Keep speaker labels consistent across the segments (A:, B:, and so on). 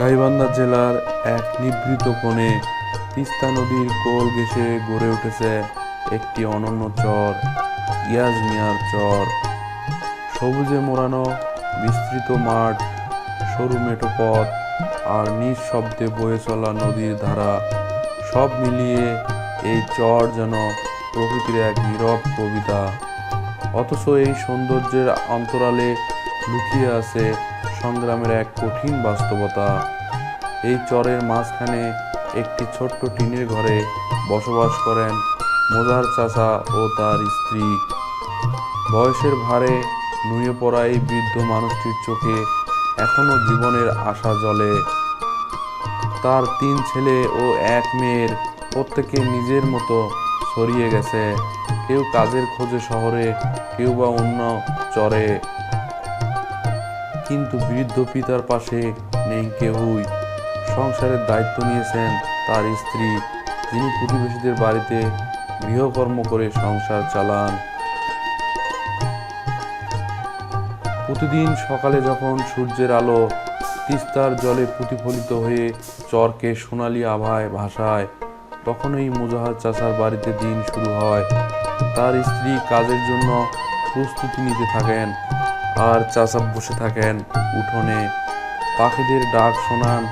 A: গাইবান্ধা জেলার এক নিভৃত কোণে তিস্তা নদীর কোল ঘেঁষে গড়ে উঠেছে একটি অনন্য চর, ইয়াজ মিয়ার চর। সবুজে মোড়ানো বিস্তৃত মাঠ, সরু মেঠো পথ আর নিঃশব্দে বয়ে চলা নদীর ধারা, সব মিলিয়ে এই চর যেন প্রকৃতির এক নীরব কবিতা। অথচ এই সৌন্দর্যের অন্তরালে লুকিয়ে আছে সংগ্রামের এক কঠিন বাস্তবতা। এই চরের মাঝখানে একটি ছোট্ট টিনের ঘরে বসবাস করেন মোজার চাচা ও তার স্ত্রী। বয়সের ভারে নুয়ে পড়া এই বৃদ্ধ মানুষটির চোখে এখনও জীবনের আশা জ্বলে। তার তিন ছেলে ও এক মেয়ের প্রত্যেকে নিজের মতো ছড়িয়ে গেছে। কেউ কাজের খোঁজে শহরে, কেউ বা অন্য চরে। কিন্তু বৃদ্ধ পিতার পাশে নেই কেউই সংসারের দায়িত্ব নিয়েছেন তার স্ত্রী, যিনি প্রতিবেশীদের বাড়িতে গৃহকর্ম করে সংসার চালান। প্রতিদিন সকালে যখন সূর্যের আলো তিস্তার জলে প্রতিফলিত হয়ে চরকে সোনালি আভায় ভাসায়, তখনই মুজাহার চাচার বাড়িতে দিন শুরু হয়। তার স্ত্রী কাজের জন্য প্রস্তুতি নিতে থাকেন। আর চাচা বসে থাকেন উঠোনে। পাখিদের ডাক শোনান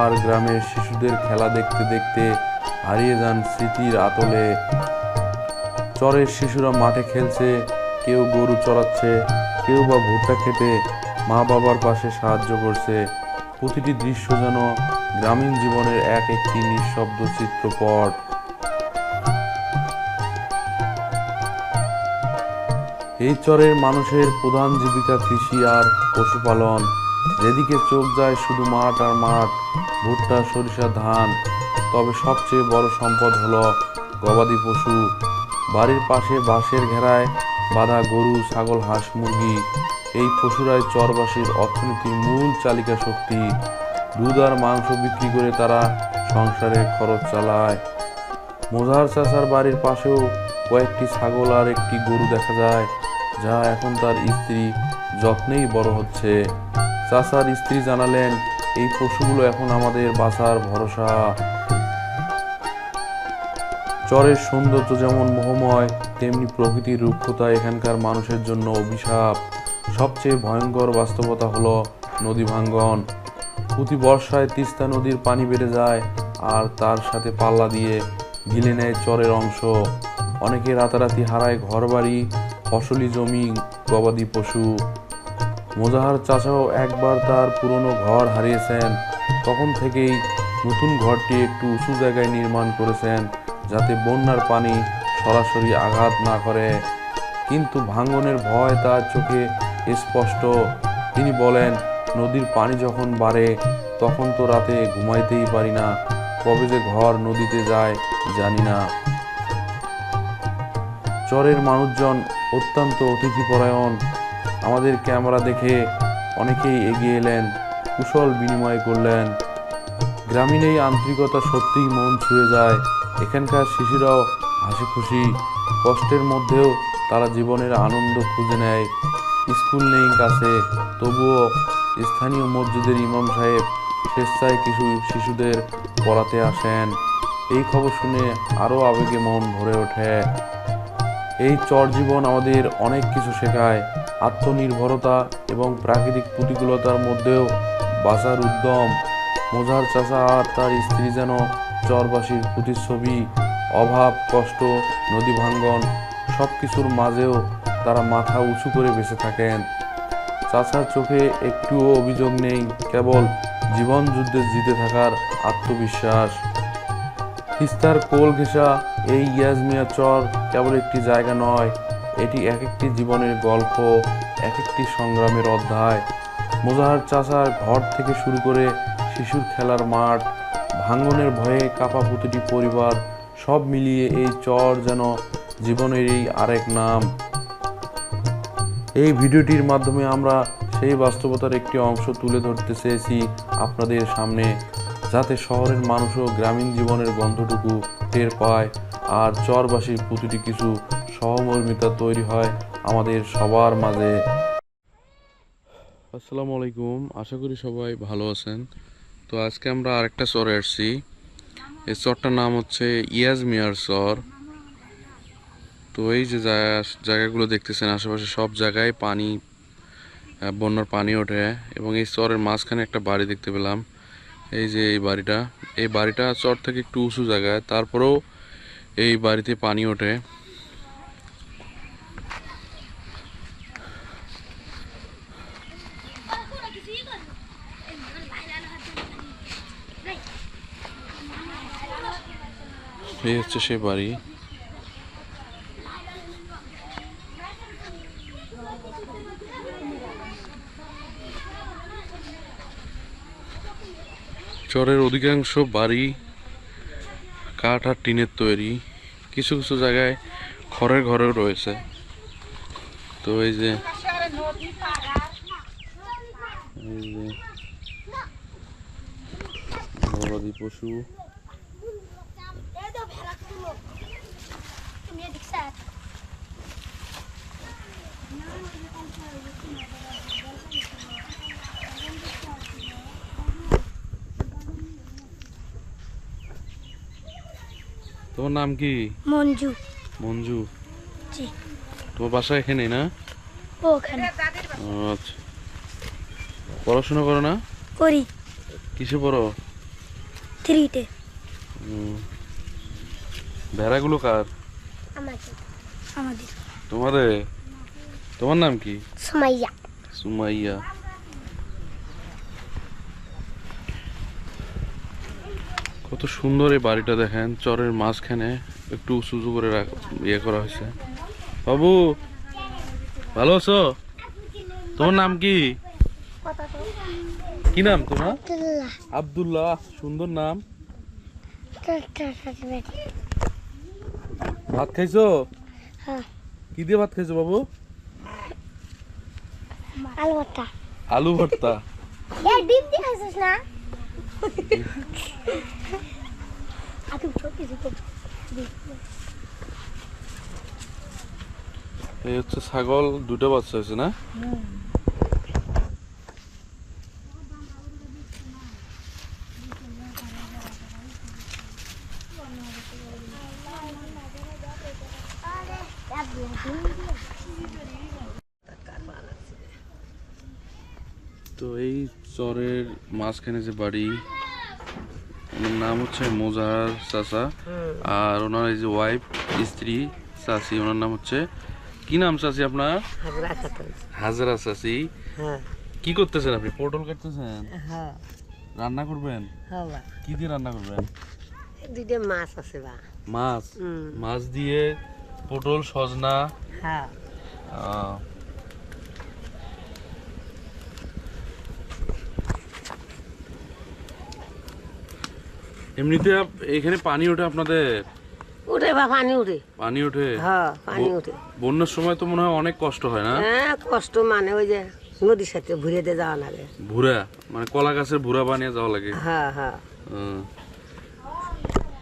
A: আর গ্রামের শিশুদের খেলা দেখতে দেখতে হারিয়ে যান স্মৃতির আতলে। চরের শিশুরা মাঠে খেলছে, কেউ গরু চড়াচ্ছে, কেউ বা ভুট্টা খেতে মা বাবার পাশে সাহায্য করছে। প্রতিটি দৃশ্য যেন গ্রামীণ জীবনের এক একটি নিঃশব্দ চিত্রপট। এই চরের মানুষের প্রধান জীবিকা কৃষি আর পশুপালন। যেদিকে চোখ যায় শুধু মাঠ আর মাঠ, ভুট্টা, সরিষা, ধান। তবে সবচেয়ে বড় সম্পদ হলো গবাদি পশু। বাড়ির পাশে বাঁশের ঘেরায় বাঁধা গরু, ছাগল, হাঁস, মুরগি। এই পশুরাই চরবাসীর অর্থনীতির মূল চালিকা শক্তি। দুধ আর মাংস বিক্রি করে তারা সংসারের খরচ চালায়। মোজাহার চাচার বাড়ির পাশেও কয়েকটি ছাগল আর একটি গরু দেখা যায়। যা এখন তার স্ত্রী যত্নেই বড় হচ্ছে। চাচার স্ত্রী জানালেন, এই পশুগুলো এখন আমাদের বাঁচার ভরসা। চরের সৌন্দর্য যেমন মোহময়, তেমনি প্রকৃতির রুক্ষতা এখানকার মানুষের জন্য অভিশাপ। সবচেয়ে ভয়ঙ্কর বাস্তবতা হলো নদী ভাঙ্গন। প্রতি বর্ষায় তিস্তা নদীর পানি বেড়ে যায় আর তার সাথে পাল্লা দিয়ে গিলে নেয় চরের অংশ। অনেকে রাতারাতি হারায় ঘরবাড়ি ফসলি জমি, গবাদি পশু। মোজাহার চাচাও একবার তার পুরনো ঘর হারিয়েছেন। তখন থেকেই নতুন ঘরটি একটু উঁচু জায়গায় নির্মাণ করেছেন, যাতে বন্যার পানি সরাসরি আঘাত না করে। কিন্তু ভাঙ্গনের ভয় তার চোখে স্পষ্ট। তিনি বলেন, নদীর পানি যখন বাড়ে, তখন তো রাতে ঘুমাইতেই পারি না। কবে যে ঘর নদীতে যায় জানি না। চরের মানুষজন অত্যন্ত অতিথিপরায়ণ। আমাদের ক্যামেরা দেখে অনেকেই এগিয়ে এলেন, কুশল বিনিময় করলেন। গ্রামীণ এই আন্তরিকতা সত্যিই মন ছুঁয়ে যায়। এখানকার শিশুরাও হাসি খুশি। কষ্টের মধ্যেও তারা জীবনের আনন্দ খুঁজে নেয়। স্কুল নেই কাছে, তবুও স্থানীয় মসজিদের ইমাম সাহেব স্বেচ্ছায় কিছু শিশুদের পড়াতে আসেন। এই খবর শুনে আরও আবেগে মন ভরে ওঠে। এই চর জীবন আমাদের অনেক কিছু শেখায়। আত্মনির্ভরতা এবং প্রাকৃতিক প্রতিকূলতার মধ্যেও বাঁচার উদ্যম মোজার চাচা আর তার স্ত্রী যেন চরবাসীর প্রতিচ্ছবি, অভাব, কষ্ট, নদী ভাঙ্গন সব কিছুর মাঝেও তারা মাথা উঁচু করে বেঁচে থাকেন। চাচার চোখে একটুও অভিযোগ নেই, কেবল জীবন যুদ্ধে জিতে থাকার আত্মবিশ্বাস। তিস্তার কোল ঘেঁষা, এই ইয়াজমিয়া চর কেবল একটি জায়গা নয়, এটি এক একটি জীবনের গল্প এক একটি সংগ্রামের অধ্যায়। মোজাহার চাচার ঘর থেকে শুরু করে শিশুর খেলার মাঠ ভাঙ্গনের ভয়ে কাপা প্রতিটি পরিবার, সব মিলিয়ে এই চর যেন জীবনের এই আরেক নাম। এই ভিডিওটির মাধ্যমে আমরা সেই বাস্তবতার একটি অংশ তুলে ধরতে চেয়েছি আপনাদের সামনে। যাতে শহরের মানুষও গ্রামীণ জীবনের গন্ধটুকু টের পায় আর চরবাসীর প্রতিটি কিছু সহমর্মিতা তৈরি হয় আমাদের সবার মাঝে। আসসালামু আলাইকুম, আশা করি সবাই ভালো আছেন। তো আজকে আমরা আরেকটা চরে আসছি। এই চরটার নাম হচ্ছে ইয়াজ মিয়ার চর তো এই যে জায়গাগুলো দেখতেছেন, আশেপাশে সব জায়গায় পানি বন্যার পানি ওঠে এবং এই চরের মাঝখানে একটা বাড়ি দেখতে পেলাম। এই যে এই বাড়িটা এই বাড়িটা চর থেকে একটু উঁচু জায়গায় তারপরেও এই বাড়িতে পানি ওঠে। এই হচ্ছে সে বাড়ি। চরের অধিকাংশ বাড়ি, কাঠ আর টিনের তৈরি। কিছু কিছু জায়গায় খড়ের ঘরেও রয়েছে। তো এই যে গবাদি পশু। তোমার নাম কি?
B: মঞ্জু।
A: মঞ্জু।
B: জি।
A: তোমার বাসা এখানে না?
B: ওখানে।
A: আচ্ছা। পড়াশোনা করো না?
B: করি।
A: কিসে পড়ো?
B: থ্রিতে।
A: ভেড়াগুলো কার?
B: আমাদের। আমাদের।
A: তোমাদের? তোমার নাম কি?
B: সুমাইয়া।
A: সুমাইয়া। কত সুন্দর এই বাড়িটা দেখেন। চরের মাঝখানে একটু উঁচু উঁচু করে ইয়ে করা হয়েছে। বাবু ভালো আছো? তোমার নাম কি? কি নাম তোমার? আব্দুল্লাহ। সুন্দর নাম। ভাত খাইছো?
B: হ্যাঁ।
A: কি দিয়ে ভাত খাইছো বাবু? আলু ভর্তা।
B: ডিম দিয়ে খাইছিস না?
A: এই হচ্ছে ছাগল দুটো বাচ্চা হয়েছে না? তো এই চরের মাঝখানে যে বাড়ি ওনার নাম হচ্ছে মোজাহার চাচা আর ওনার এই যে ওয়াইফ স্ত্রী চাচি ওনার নাম হচ্ছে কি নাম চাচি আপনার?
C: হাজরা
A: চাচি।
C: হ্যাঁ।
A: কি করতেছেন আপনি? পটল কাটতেছেন?
C: হ্যাঁ।
A: রান্না করবেন?
C: হ্যাঁ
A: কি দিয়ে রান্না করবেন?
C: দুইটা মাছ আছে বা।
A: মাছ? মাছ দিয়ে পটল সজনা
C: হ্যাঁ।
A: এমনিতে এখানে পানি ওঠে আপনাদের?
C: উঠে বা পানি উঠে।
A: পানি ওঠে?
C: হ্যাঁ পানি উঠে
A: বন্যার সময় তো মনে হয় অনেক কষ্ট হয় না?
C: হ্যাঁ কষ্ট মানে ওই যে নদীর সাথে ঘুরে দিয়ে যাওয়া লাগে।
A: ভুরা? মানে কলা গাছের ভুরা বানিয়ে যাওয়া লাগে?
C: হ্যাঁ হ্যাঁ।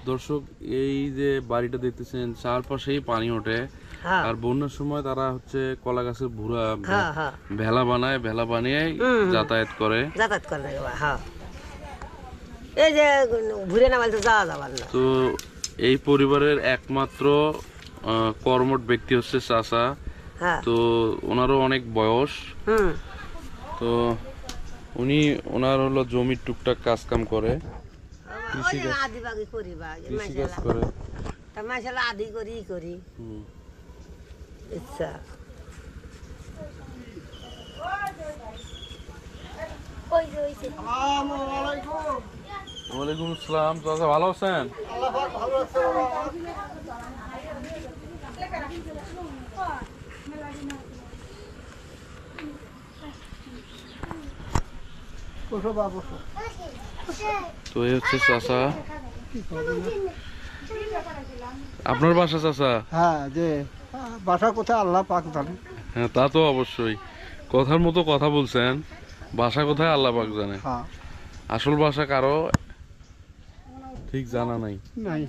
A: দর্শক এই যে বাড়িটা দেখতেছেন চারপাশেই পানি ওঠে।
C: হ্যাঁ।
A: আর বন্যার সময় তারা হচ্ছে কলা গাছের ভুরা
C: হ্যাঁ হ্যাঁ।
A: ভেলা বানায় ভেলা বানিয়ে। যাতায়াত করে।
C: যাতায়াত করে হ্যাঁ। এই যে ঘুরে না যাওয়া যাবার না।
A: তো এই পরিবারের একমাত্র কর্মট ব্যক্তি হচ্ছে চাচা।
C: হ্যাঁ।
A: তো ওনারও অনেক বয়স।
C: হুম।
A: তো উনি ওনার হলো জমির টুকটাক কাজ কাম করে।
C: আদি ইচ্ছা
B: যে ওই যে।
A: ওয়ালাইকুম আসসালাম। চাচা ভালো আছেন? তো এই হচ্ছে চাচা। আপনার বাসা চাচা?
D: হ্যাঁ যে বাসা কোথায়? আল্লাহ পাক জানে।
A: হ্যাঁ তা তো অবশ্যই। কথার মতো কথা বলছেন বাসা কোথায়? আল্লাহ পাক জানে।
D: হ্যাঁ।
A: আসল ভাষা কারও? ঠিক জানা নাই।
D: নাই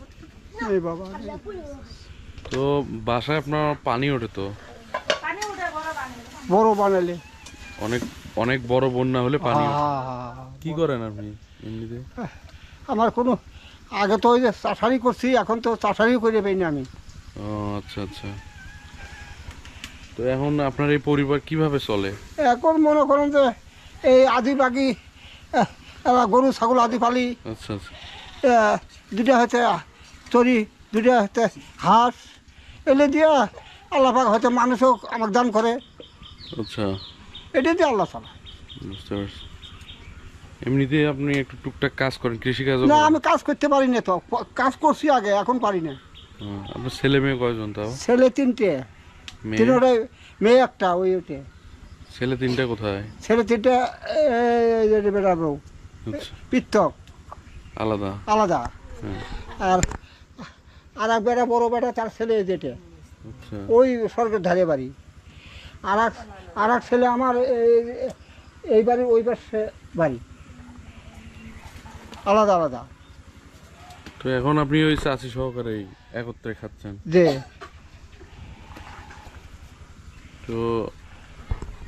D: নেই বাবা
A: তো বাসায় আপনার পানি ওঠে তো?
D: বড় বানালে।
A: অনেক অনেক বড় বন্যা হলে পানি। কি করেন আপনি এমনিতে?
D: আমার কোনো আগে তো ওই যে চাষারি করছি এখন তো চাষারিও করে পাইনি আমি।
A: ও আচ্ছা আচ্ছা। তো এখন আপনার এই পরিবার কীভাবে চলে?
D: এখন মনে করেন যে এই আদি বাকি গরু ছাগল আদি পালি
A: আচ্ছা আচ্ছা।
D: দুটা হচ্ছে চরি দুটা হচ্ছে হাঁস এলে দিয়া আল্লাহ পাক হয়তো মানুষও আমাকে দান করে
A: আচ্ছা
D: এটা দিয়ে আল্লাহ চালা
A: বুঝতে পারছি এমনিতে আপনি একটু টুকটাক কাজ করেন কৃষিকাজ
D: না আমি কাজ করতে পারি না তো কাজ করছি আগে এখন পারি না
A: আপনার ছেলে মেয়ে কয়জন তাও
D: ছেলে তিনটে
A: মেয়ে
D: তিনটে মেয়ে একটা ওই ওটে
A: ছেলে তিনটা কোথায়
D: ছেলে তিনটে বেড়াবো
A: আচ্ছা
D: পৃথক
A: আলাদা।
D: আলাদা।
A: হ্যাঁ।
D: আর আর এক বেটা বড় বেটা তার ছেলে যেটা।
A: আচ্ছা।
D: ওই স্বর্গের ধারে বাড়ি। আর এক আর এক ছেলে আমার এই- এই বাড়ি ওই পাশে বাড়ি। আলাদা আলাদা।
A: তো এখন আপনি ওই চাষি সহকারে একত্রে খাচ্ছেন?
D: যে
A: তো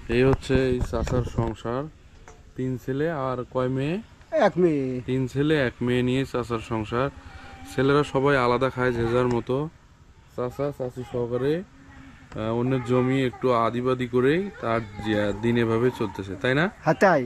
A: এই হচ্ছে এই চাষার সংসার। তিন ছেলে আর কয় মেয়ে?
D: এক মেয়ে।
A: তিন ছেলে এক মেয়ে নিয়ে চাষার সংসার। ছেলেরা সবাই আলাদা খায় যে যার মতো। চাষা চাষি সহকারে অন্যের জমি একটু আদিবাদি করেই তার দিন এভাবে চলতেছে তাই না?
D: হাতাই